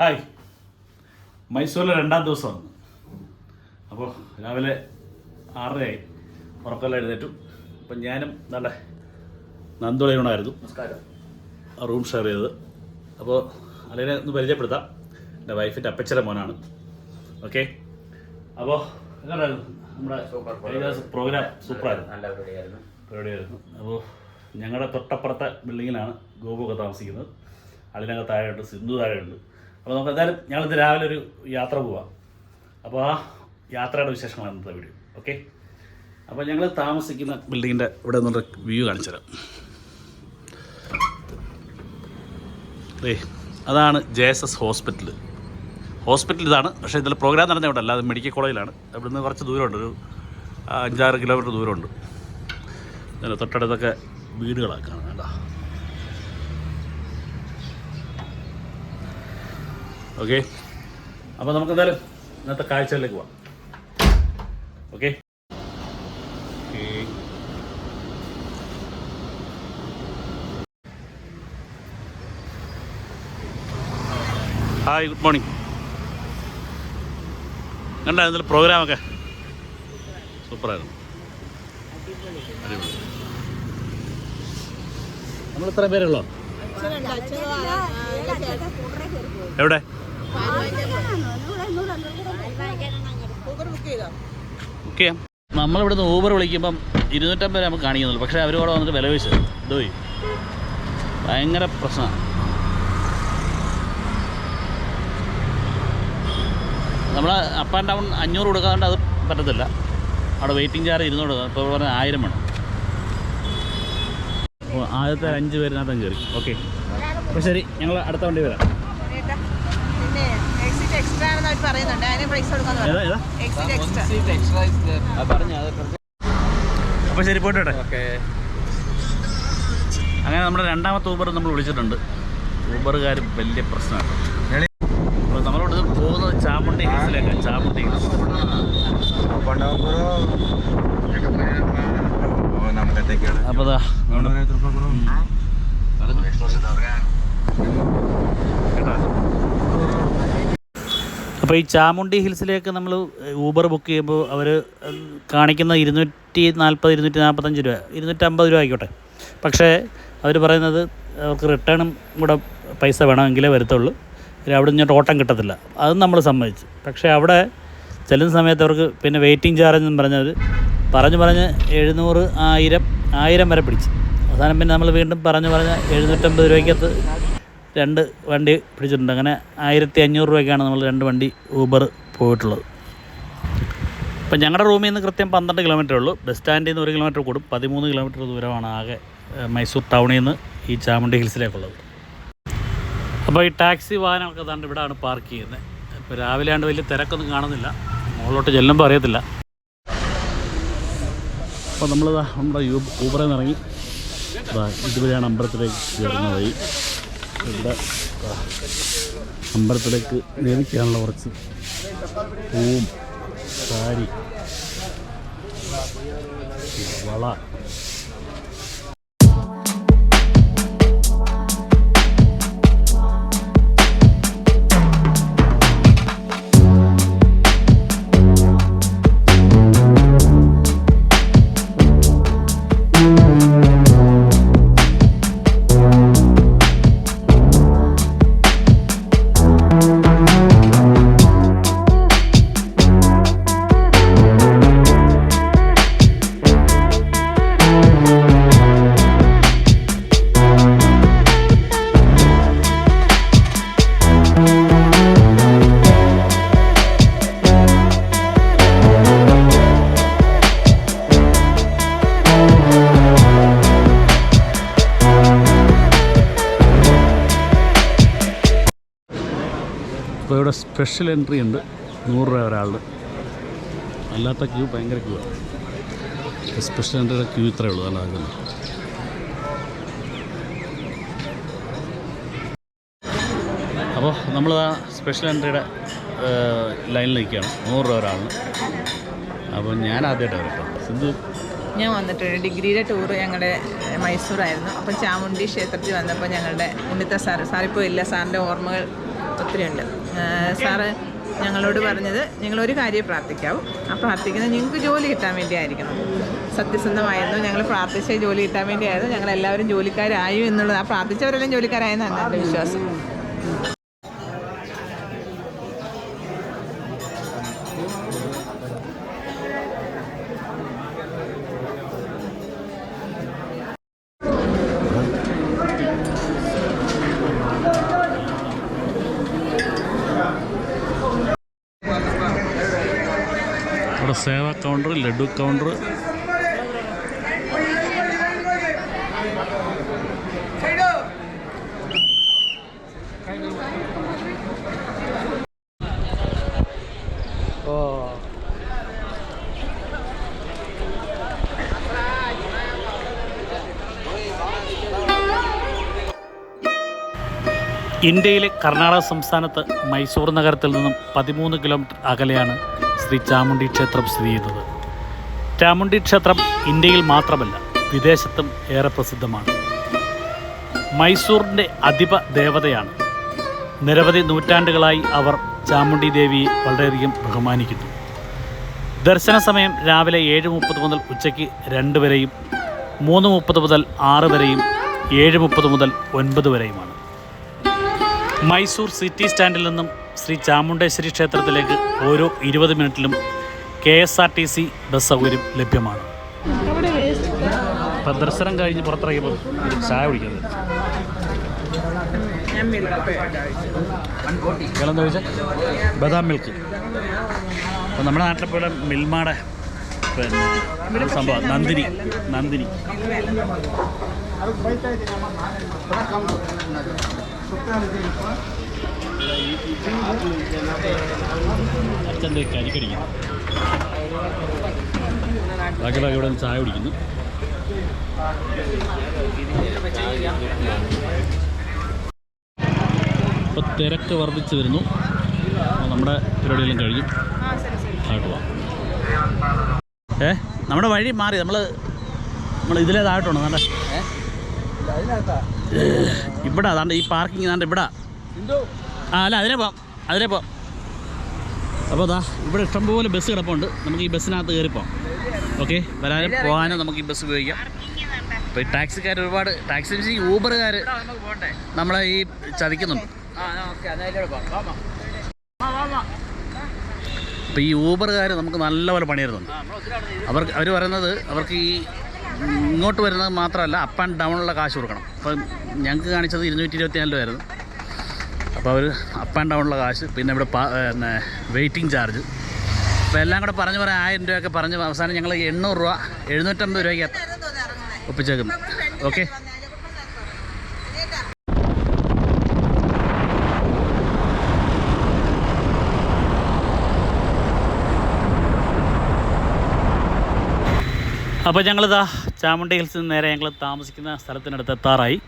Hi. മൈസൂരിലെ രണ്ടാം ദിവസമാണ് അപ്പോൾ രാവിലെ ആറരയായി. ഉറക്കല്ല എഴുന്നേറ്റു. അപ്പം ഞാനും നല്ല നന്ദുളയൂണായിരുന്നു നമസ്കാരം. റൂം ഷെയർ ചെയ്തത്. അപ്പോൾ അതിനെ ഒന്ന് പരിചയപ്പെടുത്താം. എന്റെ വൈഫിന്റെ അപ്പച്ചര മോനാണ്. ഓക്കെ? അപ്പോൾ എങ്ങനെയായിരുന്നു നമ്മുടെ പ്രോഗ്രാം. സൂപ്പറായിരുന്നു. നല്ല പരിപാടിയായിരുന്നു. പരിപാടിയായിരുന്നു. അപ്പോൾ ഞങ്ങളുടെ തൊട്ടപ്പുറത്തെ ബിൽഡിങ്ങിലാണ് ഗോപുവൊക്കെ താമസിക്കുന്നത്. അതിനകത്ത് താഴെയുണ്ട് സിന്ധു താഴെയുണ്ട്. അപ്പോൾ നമുക്ക് എന്തായാലും ഞങ്ങളിത് രാവിലെ ഒരു യാത്ര പോവാം. അപ്പോൾ ആ യാത്രയുടെ വിശേഷങ്ങളാണ് ഇന്നത്തെ വീഡിയോ? ഓക്കെ? അപ്പോൾ ഞങ്ങൾ താമസിക്കുന്ന ബിൽഡിങ്ങിന്റെ ഇവിടെ നിന്നുള്ള വ്യൂ കാണിച്ചു തരാം. ഏ അതാണ് J S S hospital hospital ഇതാണ് പക്ഷേ ഇതിൽ പ്രോഗ്രാം നടന്ന ഇവിടെ അല്ല അത് മെഡിക്കൽ കോളേജിലാണ്. അവിടെ നിന്ന് കുറച്ച് ദൂരമുണ്ട് ഒരു അഞ്ചാറ് കിലോമീറ്റർ ദൂരമുണ്ട്. തൊട്ടടുത്തൊക്കെ വീടുകളാക്കാണ് വേണ്ട ഓക്കെ അപ്പോൾ നമുക്ക് എന്തായാലും ഇന്നത്തെ കാഴ്ചകളിലേക്ക് പോവാം. ഓക്കെ ഹായ് ഗുഡ് മോർണിംഗ് കണ്ടായിരുന്നല്ലോ പ്രോഗ്രാമൊക്കെ സൂപ്പറായിരുന്നു നമ്മൾ ഇത്ര പേരുള്ളോ? എവിടെ? ബുക്ക് ചെയ്യാം. നമ്മളിവിടുന്ന് ഊബർ വിളിക്കുമ്പം ഇരുന്നൂറ്റമ്പത് രൂപ നമുക്ക് കാണിക്കുന്നുള്ളൂ. പക്ഷേ അവർ വന്നിട്ട് വില വീശ് ഇതുപോയി ഭയങ്കര പ്രശ്നമാണ് നമ്മൾ അപ്പ് ആൻഡ് ഡൗൺ അഞ്ഞൂറ് കൊടുക്കാണ്ട് അത് പറ്റത്തില്ല. അവിടെ വെയിറ്റിംഗ് ചാർജ് ഇരുന്നൂറ് ഇപ്പോൾ പറഞ്ഞാൽ ആയിരം വേണം. ആദ്യത്തെ അഞ്ച് പേരിനകത്തും കയറി ഓക്കെ അപ്പോൾ ശരി ഞങ്ങൾ അടുത്ത വണ്ടി വരാം. അപ്പോൾ ശരി പോയിട്ട് അങ്ങനെ നമ്മുടെ രണ്ടാമത്തെ ഊബർ നമ്മൾ വിളിച്ചിട്ടുണ്ട്. ഊബറുകാർ വലിയ പ്രശ്നമാണ്. പോകുന്നത് ചാമുണ്ടി ഹിൽസിലേക്ക് ചാമുണ്ടി ഹിൽസ്. ഈ ചാമുണ്ടി ഹിൽസിലേക്ക് നമ്മൾ ഊബർ ബുക്ക് ചെയ്യുമ്പോൾ അവർ കാണിക്കുന്ന ഇരുന്നൂറ്റി നാൽപ്പത് ഇരുന്നൂറ്റി നാൽപ്പത്തഞ്ച് രൂപ ഇരുന്നൂറ്റമ്പത് രൂപ ആയിക്കോട്ടെ. പക്ഷേ അവർ പറയുന്നത് അവർക്ക് റിട്ടേണും കൂടെ പൈസ വേണമെങ്കിലേ വരത്തുള്ളൂ. ഇനി അവിടെ നിന്ന് ഓട്ടം കിട്ടത്തില്ല. അതും നമ്മൾ സമ്മതിച്ചു. പക്ഷേ അവിടെ ചെല്ലുന്ന സമയത്ത് അവർക്ക് പിന്നെ വെയിറ്റിംഗ് ചാർജ് എന്ന് പറഞ്ഞവർ പറഞ്ഞു പറഞ്ഞ് എഴുന്നൂറ് ആയിരം ആയിരം വരെ പിടിച്ചു. അവസാനം പിന്നെ നമ്മൾ വീണ്ടും പറഞ്ഞു പറഞ്ഞ് എഴുന്നൂറ്റമ്പത് രൂപയ്ക്കകത്ത് രണ്ട് വണ്ടി പിടിച്ചിട്ടുണ്ട്. അങ്ങനെ ആയിരത്തി അഞ്ഞൂറ് രൂപയ്ക്കാണ് നമ്മൾ രണ്ട് വണ്ടി ഊബർ പോയിട്ടുള്ളത്. ഇപ്പം ഞങ്ങളുടെ റൂമിൽ നിന്ന് കൃത്യം പന്ത്രണ്ട് കിലോമീറ്റർ ഉള്ളൂ. ബസ് സ്റ്റാൻഡിൽ നിന്ന് ഒരു കിലോമീറ്റർ കൂടും. പതിമൂന്ന് കിലോമീറ്റർ ദൂരമാണ് ആകെ മൈസൂർ ടൗണിൽ നിന്ന് ഈ ചാമുണ്ടി ഹിൽസിലേക്കുള്ളത്. അപ്പോൾ ഈ ടാക്സി വാഹനമൊക്കെ താണ്ട് ഇവിടെയാണ് പാർക്ക് ചെയ്യുന്നത്. ഇപ്പോൾ രാവിലെ ആണ്ട് വലിയ തിരക്കൊന്നും കാണുന്നില്ല. മുകളിലോട്ട് ചെല്ലുമ്പോൾ അറിയത്തില്ല. അപ്പോൾ നമ്മൾ നമ്മുടെ ഊബറിൽ നിന്ന് ഇറങ്ങി. ഇതുവരെയാണ് അമ്പലത്തിലേക്ക് കയറുന്ന വഴി. ഇവിടെ അമ്പലത്തിലേക്ക് നിയമിക്കാനുള്ള കുറച്ച് പൂവും സാരി വള ഇപ്പോൾ ഇവിടെ സ്പെഷ്യൽ എൻട്രി ഉണ്ട്. നൂറ് രൂപ ഒരാളുടെ. അല്ലാത്ത ക്യൂ ഭയങ്കര ക്യൂ ആണ്. സ്പെഷ്യൽ എൻട്രിയുടെ ക്യൂ ഇത്രയേ ഉള്ളൂ. അല്ല ആകുന്നു അപ്പോൾ നമ്മൾ ആ സ്പെഷ്യൽ എൻട്രിയുടെ ലൈനിൽ നിൽക്കുകയാണ് നൂറ് രൂപ ഒരാളിന്. അപ്പോൾ ഞാൻ ആദ്യമായിട്ട് വരട്ടോ സിന്ധു. ഞാൻ വന്നിട്ടുണ്ട് ഡിഗ്രിയുടെ ടൂർ ഞങ്ങളുടെ മൈസൂറായിരുന്നു. അപ്പം ചാമുണ്ടി ക്ഷേത്രത്തിൽ വന്നപ്പോൾ ഞങ്ങളുടെ ഉണ്ണിത്ത സാർ സാറിപ്പോൾ ഇല്ല സാറിന്റെ ഓർമ്മകൾ ഒത്തിരിയുണ്ട്. ഏഹ് സാറ് ഞങ്ങളോട് പറഞ്ഞത് ഞങ്ങളൊരു കാര്യം പ്രാർത്ഥിക്കാവൂ ആ പ്രാർത്ഥിക്കുന്നത് ഞങ്ങൾക്ക് ജോലി കിട്ടാൻ വേണ്ടിയായിരിക്കണം. സത്യസന്ധമായിരുന്നു. ഞങ്ങൾ പ്രാർത്ഥിച്ച ജോലി കിട്ടാൻ വേണ്ടിയായിരുന്നു. ഞങ്ങളെല്ലാവരും ജോലിക്കാരായും എന്നുള്ളത് ആ പ്രാർത്ഥിച്ചവരെല്ലാം ജോലിക്കാരായെന്നാണ് എന്റെ വിശ്വാസം. കൗണ്ടർ ലഡു കൗണ്ടർ ഇന്ത്യയിലെ കർണാടക സംസ്ഥാനത്ത് മൈസൂർ നഗരത്തിൽ നിന്നും പതിമൂന്ന് കിലോമീറ്റർ അകലെയാണ് ശ്രീ ചാമുണ്ടി ക്ഷേത്രം സ്ഥിതി ചെയ്യുന്നത്. ചാമുണ്ടി ക്ഷേത്രം ഇന്ത്യയിൽ മാത്രമല്ല വിദേശത്തും ഏറെ പ്രസിദ്ധമാണ്. മൈസൂറിന്റെ അധിപ ദേവതയാണ്. നിരവധി നൂറ്റാണ്ടുകളായി അവർ ചാമുണ്ഡി ദേവിയെ വളരെയധികം ബഹുമാനിക്കുന്നു. ദർശന സമയം രാവിലെ ഏഴ് മുപ്പത് മുതൽ ഉച്ചയ്ക്ക് രണ്ട് വരെയും മൂന്ന് മുപ്പത് മുതൽ ആറ് വരെയും ഏഴ് മുപ്പത് മുതൽ ഒൻപത് വരെയുമാണ്. മൈസൂർ സിറ്റി സ്റ്റാൻഡിൽ നിന്നും ശ്രീ ചാമുണ്ടേശ്വരി ക്ഷേത്രത്തിലേക്ക് ഓരോ ഇരുപത് മിനിറ്റിലും K S R T C bus സൗകര്യം ലഭ്യമാണ്. ഇപ്പം ദർശനം കഴിഞ്ഞ് പുറത്തിറങ്ങിയപ്പോൾ ചായ കുടിക്കുന്നത് ഇളന്ന് ചോദിച്ചാൽ ബദാം മിൽക്ക്. അപ്പോൾ നമ്മുടെ നാട്ടിലെ പോലെ മിൽമാടെ പിന്നെ സംഭവം നന്ദിനി നന്ദിനി. അച്ഛന്റെ കരിക്കടിക്കുന്നു ബാക്കിയുള്ള ഇവിടെ ചായ കുടിക്കുന്നു. ഇപ്പോൾ തിരക്ക് വർദ്ധിച്ചു വരുന്നു. നമ്മുടെ പരിപാടിയെല്ലാം കഴിയും ഏ നമ്മുടെ വഴി മാറി. നമ്മൾ നമ്മൾ ഇതിലേ നല്ല ഇവിടെ അതാണ്ട് ഈ പാർക്കിംഗ് നാണ്ട് ഇവിടെ. ആ അല്ല അതിനെ പോവാം. അതിനെ പോവാം. അപ്പോൾ അതാ ഇവിടെ ഇഷ്ടംപോലെ ബസ് കിടപ്പുണ്ട്. നമുക്ക് ഈ ബസ്സിനകത്ത് കയറിപ്പോവാം ഓക്കെ വരാനും പോകാനും നമുക്ക് ഈ ബസ് ഉപയോഗിക്കാം. അപ്പോൾ ഈ ടാക്സിക്കാർ ഒരുപാട് ടാക്സി ഊബറുകാർ നമ്മളെ ഈ ചതിക്കുന്നുണ്ട്. അപ്പോൾ ഈ ഊബറുകാർ നമുക്ക് നല്ലപോലെ പണി തരുന്നുണ്ട് അവർക്ക് അവർ പറയുന്നത് അവർക്ക് ഈ ഇങ്ങോട്ട് വരുന്നത് മാത്രമല്ല അപ്പ് ആൻഡ് ഡൗണുള്ള കാശ് കൊടുക്കണം. അപ്പം ഞങ്ങൾക്ക് കാണിച്ചത് ഇരുന്നൂറ്റി ഇരുപത്തിനാല് രൂപയായിരുന്നു. അപ്പോൾ അവർ അപ്പ് ആൻഡ് ഡൗണുള്ള കാശ് പിന്നെ ഇവിടെ പിന്നെ വെയിറ്റിംഗ് ചാർജ് അപ്പോൾ എല്ലാം കൂടെ പറഞ്ഞ് പറയാൻ ആയിരം രൂപയൊക്കെ പറഞ്ഞ് അവസാനം ഞങ്ങൾ എണ്ണൂറ് രൂപ എഴുന്നൂറ്റമ്പത് രൂപയ്ക്ക് ഒപ്പിച്ചേക്കുന്നത് ഓക്കെ അപ്പോൾ ഞങ്ങളിതാ ചാമുണ്ടി ഹിൽസിൽ നിന്ന് നേരെ ഞങ്ങൾ താമസിക്കുന്ന സ്ഥലത്തിനടുത്ത് എത്താറായി.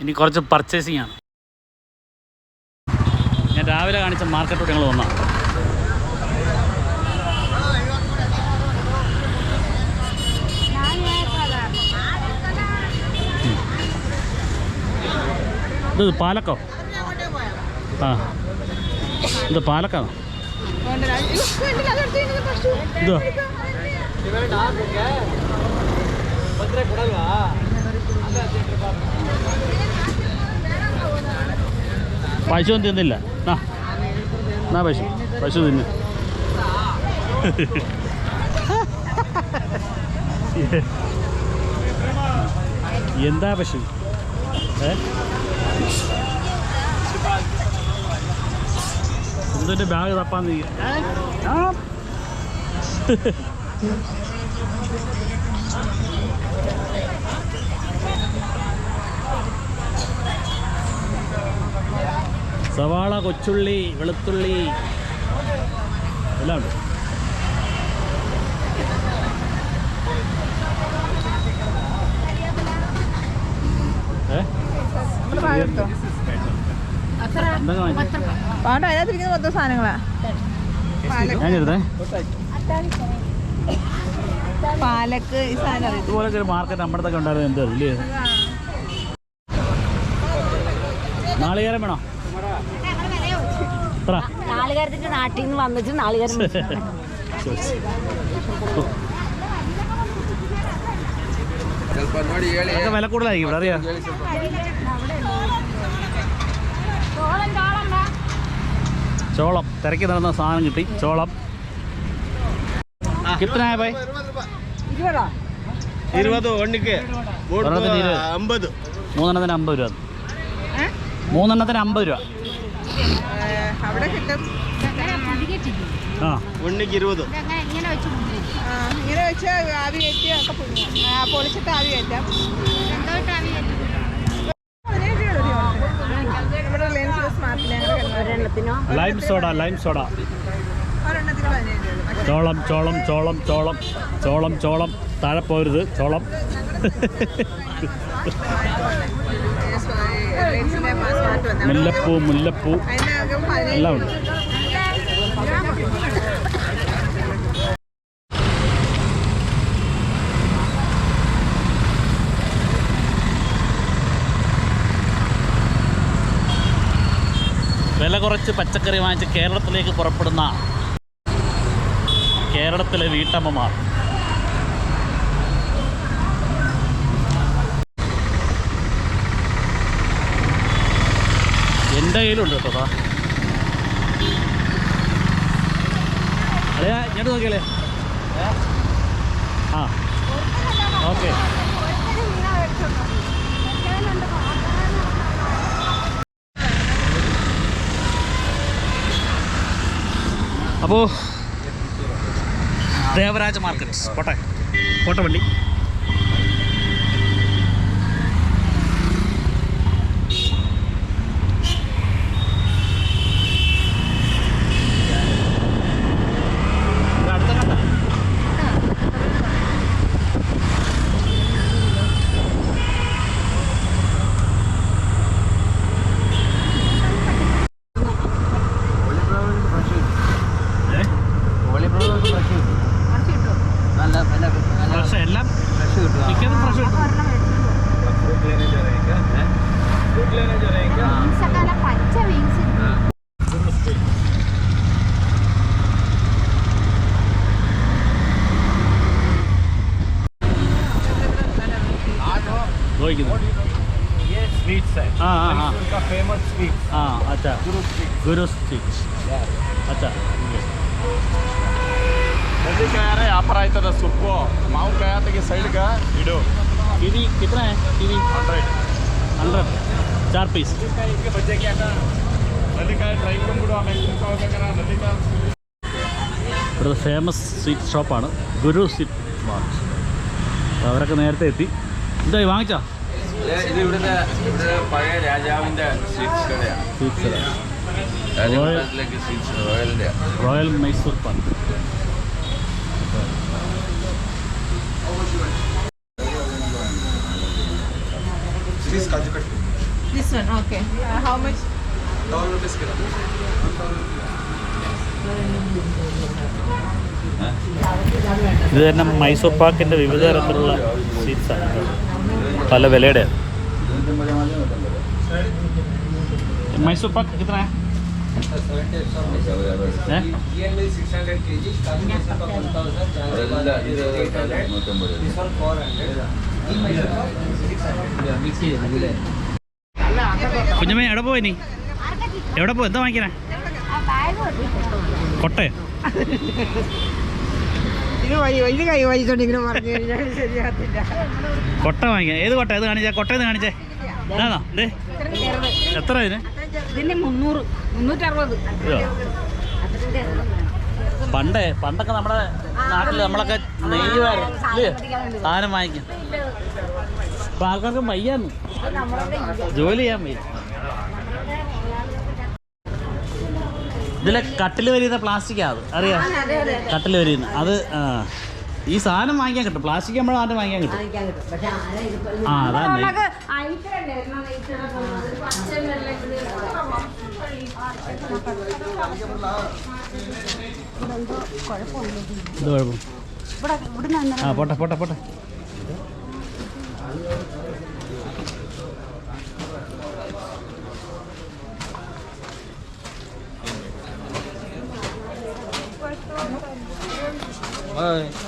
ഇനി കുറച്ച് പർച്ചേസിംഗ് ആണ്. ഞാൻ രാവിലെ കാണിച്ച മാർക്കറ്റോട് ഞങ്ങൾ വന്നാ ഇത് പാലക്കോ? ആ. ഇത് പാലക്കാണോ? ഇതോ? പശു ഒന്നും തിന്നില്ല. എന്നാ പശു. പശു തിന്ന്. എന്താ പശു? എന്തൊരു ബാഗ് തപ്പാൻ നീ? ആ. സവാള കൊച്ചുള്ളി വെളുത്തുള്ളി. എല്ലാം ഉണ്ട്? പാണ്ട്? അതിനകത്തിരിക്കുന്ന മൊത്തം സാധനങ്ങളാ. പാലക്ക്. ഈ സാധനം അറിയത്തില്ല. ഇതുപോലൊക്കെ ഒരു മാർക്കറ്റ് നമ്മുടെ ഉണ്ടായിരുന്നു എന്താ നാളികേരം വേണോ? എത്ര? നാളുകാരത്തിന്റെ നാട്ടിൽ നിന്ന് വന്നിട്ട് നാളുകാരൻ അതൊക്കെ വില കൂടുതലായിരിക്കും ഇവിടെ അറിയാം. ചോളം. തിരക്കി നടന്ന സാധനം കിട്ടി ചോളം. കിട്ടനായ പോയി ഇരുപത്? ഒന്നിക്ക്. അമ്പത്. മൂന്നെണ്ണത്തിന് അമ്പത് രൂപ. മൂന്നെണ്ണത്തിന് അമ്പത് രൂപ. അവിടെ കിട്ടും. ഇരുപത് ഇങ്ങനെ വെച്ച് ആവി കയറ്റി ഒക്കെ പൊളിച്ചിട്ട് ആവി കയറ്റാം. ലൈം സോഡ ലൈം സോഡ ചോളം ചോളം ചോളം ചോളം ചോളം ചോളം. താഴെ പോരുത് ചോളം. മുല്ലപ്പൂ മുല്ലപ്പൂ. എല്ലാം ഉണ്ട്. വില കുറച്ച് പച്ചക്കറി വാങ്ങിച്ച് കേരളത്തിലേക്ക് പുറപ്പെടുന്ന കേരളത്തിലെ വീട്ടമ്മമാർ. എന്റെ കയ്യിലുണ്ട് കേട്ടോ. അതെയാ ഇങ്ങോട്ട് നോക്കിയാലേ ആ. ഓക്കെ. അപ്പോൾ ദേവരാജ മാർക്കറ്റ്. പോട്ടെ. പോട്ടെ വണ്ടി ഇത് അടുത്ത കണ്ട ഏ? ഫ്രഷ് എല്ലാം മിക്കതും ഫ്രഷ് കിട്ടും പച്ച വീങ്സ് ചോദിക്കുന്നത് സ്വീറ്റ്സ് ആ ആ ഫേമസ് സ്വീറ്റ്സ് ആ അച്ഛാ ഗുരു സ്വീറ്റ്സ് ഗുരു സ്വീറ്റ്സ് അച്ഛാ जल्दी कह रहे यहाँ पर आए थे दस को माऊ कहा था कि साइड का वीडियो कीवी कितना है कीवी हंड्रेड हंड्रेड चार पीस इसके बच्चे क्या था नदी ഫേമസ് സ്വീറ്റ് ഷോപ്പാണ് ഗുരു സ്വീറ്റ് മാർട്ട് അവരൊക്കെ നേരത്തെ എത്തി എന്തായി വാങ്ങിച്ചാ? ഇത് ഇവിടുത്തെ ഇവിടെ പഴയ രാജാവിന്റെ സ്വീറ്റ്സ് കടയാണ്. സ്വീറ്റ്സ് രാജകൊട്ടാരത്തിലേക്ക് sweets റോയലിന്റെ. Royal Mysore pak This one, okay. Uh, how much? ഇത് തന്നെ മൈസൂർ പാക്കിന്റെ വിവിധ തരത്തിലുള്ള സ്വീറ്റ്സാണ് പല വിലയുടെ. മൈസൂർ പാക്ക് നൂറ്റമ്പത് കുഞ്ഞമ്മ എവിടെ പോയി നീ? എവിടെ പോയി? എന്താ വാങ്ങിക്കണേ? കൊട്ടേ വഴി ഇത് കൈ വഴിച്ചോണ്ട് ഇങ്ങനെ പറഞ്ഞു കഴിഞ്ഞാൽ ശരിയാകത്തില്ല. കൊട്ട വാങ്ങിക്കാൻ. ഏത് കൊട്ട? ഏത് കാണിച്ചേ? കൊട്ടേന്ന് കാണിച്ചേ? ഇതാണോ? ദേ. എത്ര ഇതിന് ഇതിന് മുന്നൂറ് മുന്നൂറ്ററുപത്. പണ്ടേ പണ്ടൊക്കെ നമ്മുടെ നാട്ടിൽ നമ്മളൊക്കെ നെയ്യുമായിരുന്നു സാധനം വാങ്ങിക്കും. ഇപ്പൊ ആൾക്കാർക്ക് വയ്യാന്ന്. ജോലി ചെയ്യാൻ വയ്യ. ഇതിലെ കട്ടിൽ വരിയുന്ന പ്ലാസ്റ്റിക്കാ അത്. അറിയാം? കട്ടിൽ വരിയുന്ന. അത് ആ. ഈ സാധനം വാങ്ങിക്കാൻ കിട്ടും. പ്ലാസ്റ്റിക് നമ്മൾ സാധനം വാങ്ങിക്കാൻ കിട്ടും. ആ അതാണ് നെയ് ഇത് കുഴപ്പം. ആ പോട്ടെ പോട്ടെ പോട്ടെ.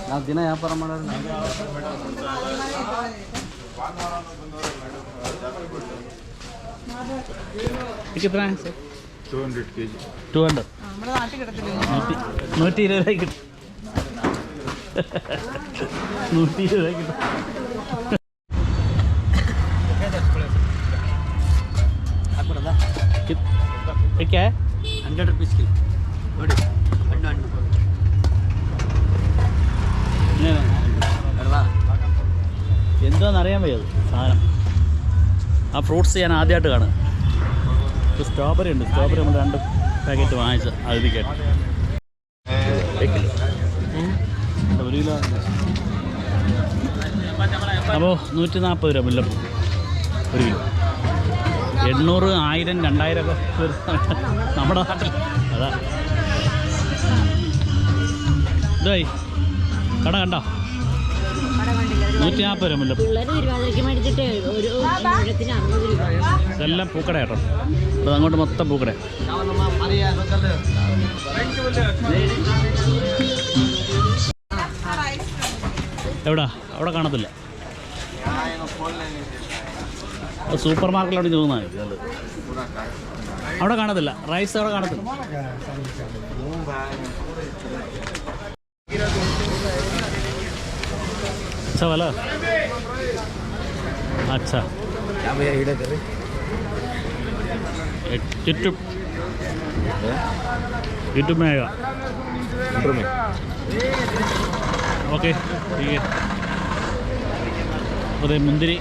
ನಾಲ್ಕು ದಿನ ವ್ಯಾಪಾರ ಮಾಡೋರು എത്ര two hundred K G two hundred നമ്മുടെ നാട്ടിൽ കിടത്തില്ല നൂറ്റി നൂറ്റി ഇരുപത് രൂപ കിട്ടും നൂറ്റി ഇരുപത് രൂപ കിട്ടും എന്താന്ന് അറിയാൻ വയ്യത് സാധനം. ആ ഫ്രൂട്ട്സ് ഞാൻ ആദ്യമായിട്ട് കാണുക സ്ട്രോബെറി ഉണ്ട്. സ്ട്രോബെറി നമ്മൾ രണ്ട് പാക്കറ്റ് വാങ്ങിച്ച അതിലേക്കായിട്ട് ഒരു കിലോ അപ്പോൾ നൂറ്റി നാൽപ്പത് രൂപ മുല്ലപ്പൂ ഒരു കിലോ. എണ്ണൂറ് ആയിരം രണ്ടായിരം ഒക്കെ നമ്മുടെ നാട്ടിൽ. അതാ. ഇതായി. കട കണ്ടോ? നൂറ്റി നാൽപ്പത് രൂപ മുല്ലപ്പൂ. പിള്ളേർ തിരുവാതിരയ്ക്ക് മേടിച്ചിട്ട് ഒരു മുഴത്തിന് അറുപത് രൂപ. ഇതെല്ലാം പൂക്കട കേട്ടോ. അത് അങ്ങോട്ട് മൊത്തം പൂക്കട എവിടാ? അവിടെ കാണത്തില്ല. സൂപ്പർ മാർക്കറ്റിലോട്ട് തോന്നാണ് ഇത് അവിടെ കാണത്തില്ല. റൈസ് അവിടെ കാണത്തില്ല. अच्छा वाला अच्छा यूट्यूब यूट्यूब में आएगा ओके ठीक है अरे मुंदिरी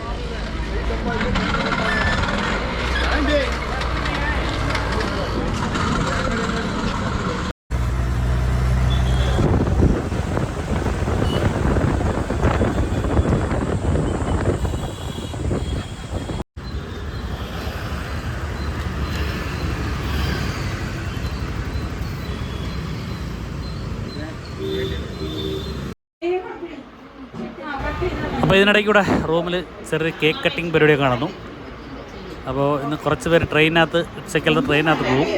അപ്പോൾ ഇതിനിടയ്ക്ക് കൂടെ റൂമിൽ ചെറിയ കേക്ക് കട്ടിങ് പരിപാടിയൊക്കെ നടന്നു. അപ്പോൾ ഇന്ന് കുറച്ച് പേര് ട്രെയിനകത്ത് ഉച്ചക്കലത്തെ ട്രെയിനകത്ത് പോകും.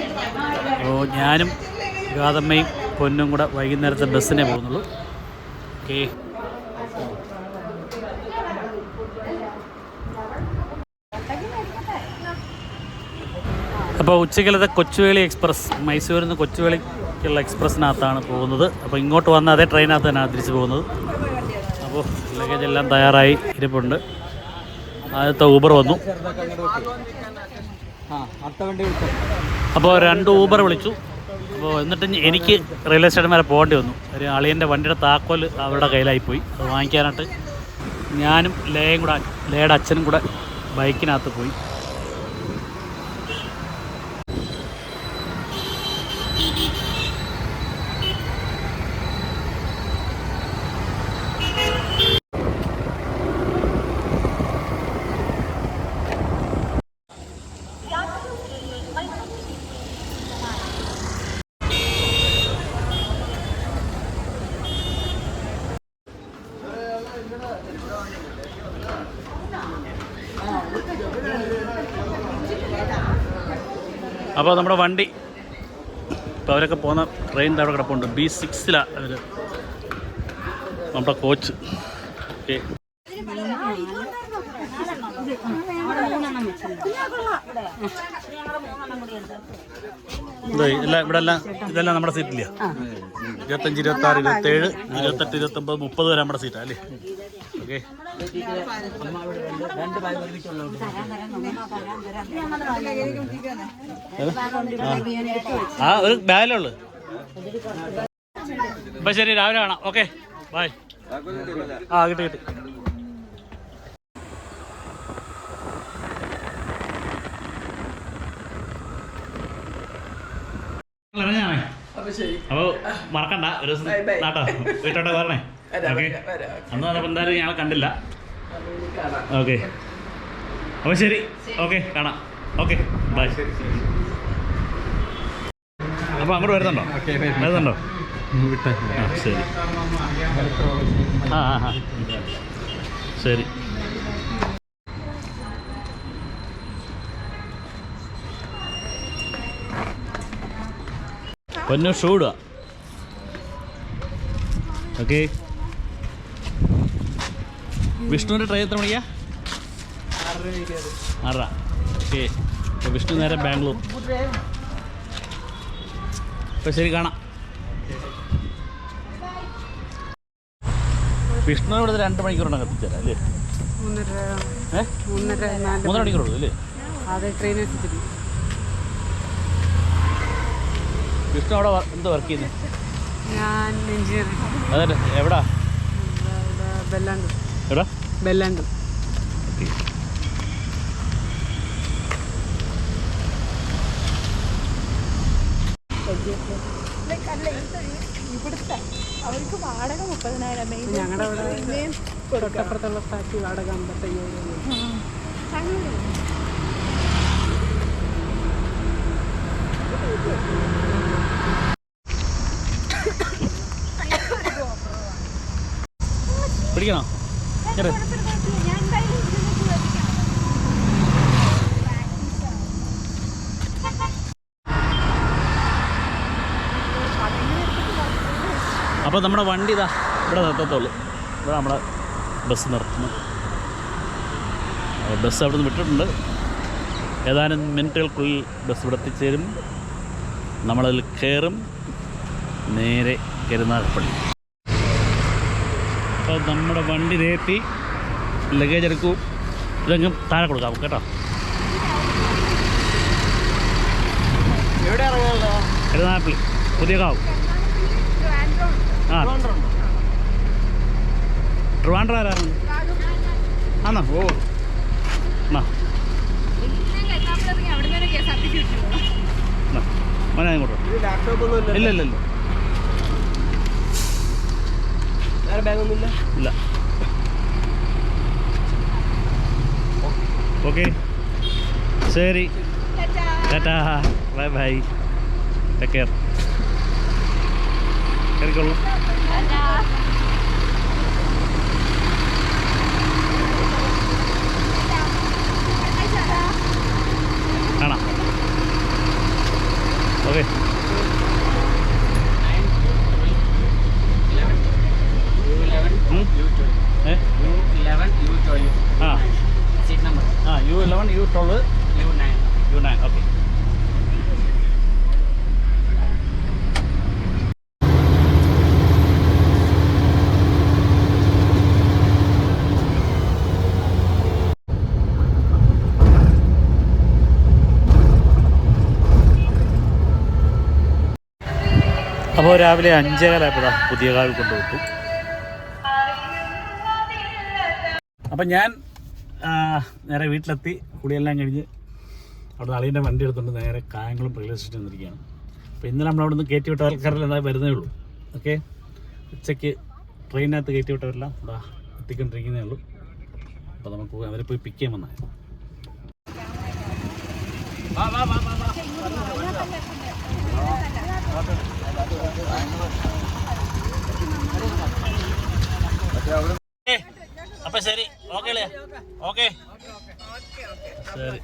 അപ്പോൾ ഞാനും ഗാതമ്മയും പൊന്നും കൂടെ വൈകുന്നേരത്തെ ബസ്സിനെ പോകുന്നുള്ളൂ. ഓക്കേ അപ്പോൾ ഉച്ചക്കലത്തെ കൊച്ചുവേളി എക്സ്പ്രസ് മൈസൂരിൽ നിന്ന് കൊച്ചുവേളിക്കുള്ള എക്സ്പ്രസ്സിനകത്താണ് പോകുന്നത്. അപ്പോൾ ഇങ്ങോട്ട് വന്ന അതേ ട്രെയിനകത്ത് തന്നെയാണ് തിരിച്ച് പോകുന്നത്. അപ്പോൾ ലഗേജ് എല്ലാം തയ്യാറായി. ഇരിപ്പുണ്ട്. ആദ്യത്തെ ഊബർ വന്നു. അപ്പോൾ രണ്ട് ഊബർ വിളിച്ചു. അപ്പോൾ എന്നിട്ട് എനിക്ക് റെയിൽവേ സ്റ്റേഷൻ വരെ പോകേണ്ടി വന്നു. ഒരു അളിയന്റെ വണ്ടിയുടെ താക്കോൽ അവരുടെ കയ്യിലായിപ്പോയി. അത് വാങ്ങിക്കാനായിട്ട് ഞാനും ലേയും കൂടെ ലേയുടെ അച്ഛനും കൂടെ ബൈക്കിനകത്ത് പോയി. അപ്പോൾ നമ്മുടെ വണ്ടി ഇപ്പോൾ അവരൊക്കെ പോകുന്ന ട്രെയിൻ അവിടെ കിടപ്പുണ്ട്. ബി സിക്സിലാണ് അവർ നമ്മുടെ കോച്ച് ഓക്കെ എല്ലാം ഇവിടെ എല്ലാം ഇതെല്ലാം നമ്മുടെ സീറ്റില്ല ഇരുപത്തഞ്ച് ഇരുപത്തി ആറ് ഇരുപത്തേഴ് ഇരുപത്തെട്ട് ഇരുപത്തൊമ്പത് മുപ്പത് വരെ നമ്മുടെ സീറ്റാ അല്ലേ? ഓക്കെ ആ ഒരു ബാഗിലുള്ളു. അപ്പൊ ശരി രാവിലെ കാണാം. Okay bye. ആ കിട്ടി കിട്ടി. അപ്പോൾ അപ്പൊ മറക്കണ്ട ഒരു ദിവസം നാട്ടോ വീട്ടോട്ടെ പറഞ്ഞേ ഓക്കെ. അന്ന് വന്നപ്പോൾ എന്തായാലും ഞങ്ങൾ കണ്ടില്ല. ഓക്കെ. അപ്പോൾ ശരി. ഓക്കെ കാണാം. Okay bye. അപ്പോൾ അങ്ങോട്ട് വരുന്നുണ്ടോ? വരുന്നുണ്ടോ? ശരി. ആ ശരി. പൊന്നു ഷൂ ഇടുക ഓക്കെ. വിഷ്ണുവിന്റെ ട്രെയിൻ എത്ര മണിക്കാ? ആറര. ഓക്കെ. അപ്പോൾ വിഷ്ണു നേരെ ബാംഗ്ലൂർ. അപ്പോൾ ശരി കാണാം. വിഷ്ണു ഇവിടുത്തെ രണ്ട് മണിക്കൂറുണ്ടെങ്കിൽ എത്തിച്ചേരാം അല്ലേ? മൂന്നര മണിക്കൂറുള്ളൂ അല്ലേ? അതെ വിഷ്ണു അവിടെ എന്താ വർക്ക് ചെയ്യുന്നത് ഞാൻ എഞ്ചിനീയറിംഗ് അതല്ലേ എവിടാ? ബെല്ലാണ്ട് എവിടാ ബെല്ലാണ്ട് ഞങ്ങളുടെ അവിടെ തൊട്ടപ്പുറത്തുള്ള ഫ്ലാറ്റ് വാടക അമ്പത്തയ്യായിരം. പിടിക്കണോ. അപ്പോൾ നമ്മുടെ വണ്ടി ഇതാ ഇവിടെ നിർത്തത്തുള്ളൂ. ഇവിടെ നമ്മുടെ ബസ് നിർത്തുന്നു. ബസ് അവിടെ നിന്ന് വിട്ടിട്ടുണ്ട്. ഏതാനും മിനിറ്റുകൾക്കുള്ളിൽ ബസ് ഇവിടെ എത്തിച്ചേരും. നമ്മളതിൽ കയറും. നേരെ കരുനാഗപ്പള്ളി അപ്പോൾ നമ്മുടെ വണ്ടി നേത്തി ലഗേജ് എടുക്കും. ഇതെങ്കിലും താഴെ കൊടുക്കാം കേട്ടോ. കരുനാഗപ്പള്ളി പുതിയ കാവ് ആ. ട്രിവാൻഡ്രം ആരാണ് ആണോ ഓ. എന്നാ. എന്നാ, മോനെ ഇങ്ങോട്ട് ഇല്ല ഇല്ല ഇല്ല. ഇല്ല? ഇല്ല. ഓക്കെ. ശരി. Tata. Bye bye. Take care കയറിക്കോളൂ കാണാം ഓക്കെ ഏ ആ ആ U eleven U twelve U nine okay അപ്പോൾ രാവിലെ അഞ്ചേകാലായപ്പോൾ പുതിയ കാവിൽ കൊണ്ടുവിട്ടു. അപ്പം ഞാൻ നേരെ വീട്ടിലെത്തി. കുടിയെല്ലാം കഴിഞ്ഞ് അവിടെ അളിയന്റെ വണ്ടി എടുത്തുകൊണ്ട് നേരെ കായംകുളം റെയിൽവേ സ്റ്റേഷനിൽ വന്നിരിക്കുകയാണ്. അപ്പോൾ ഇന്നലെ നമ്മൾ അവിടെ നിന്ന് കയറ്റി വിട്ട ആൾക്കാരെല്ലാം വരുന്നേ ഉള്ളൂ. ഓക്കെ? ഉച്ചയ്ക്ക് ട്രെയിനകത്ത് കയറ്റി വിട്ടവരെല്ലാം ഇതാ എത്തിക്കൊണ്ടിരിക്കുന്നേ ഉള്ളൂ. അപ്പോൾ നമുക്ക് അവരെ പോയി പിക്ക് ചെയ്യാൻ വന്നാൽ അപ്പം ശരി. ഓക്കെ അല്ലേ? ഓക്കെ ശരി.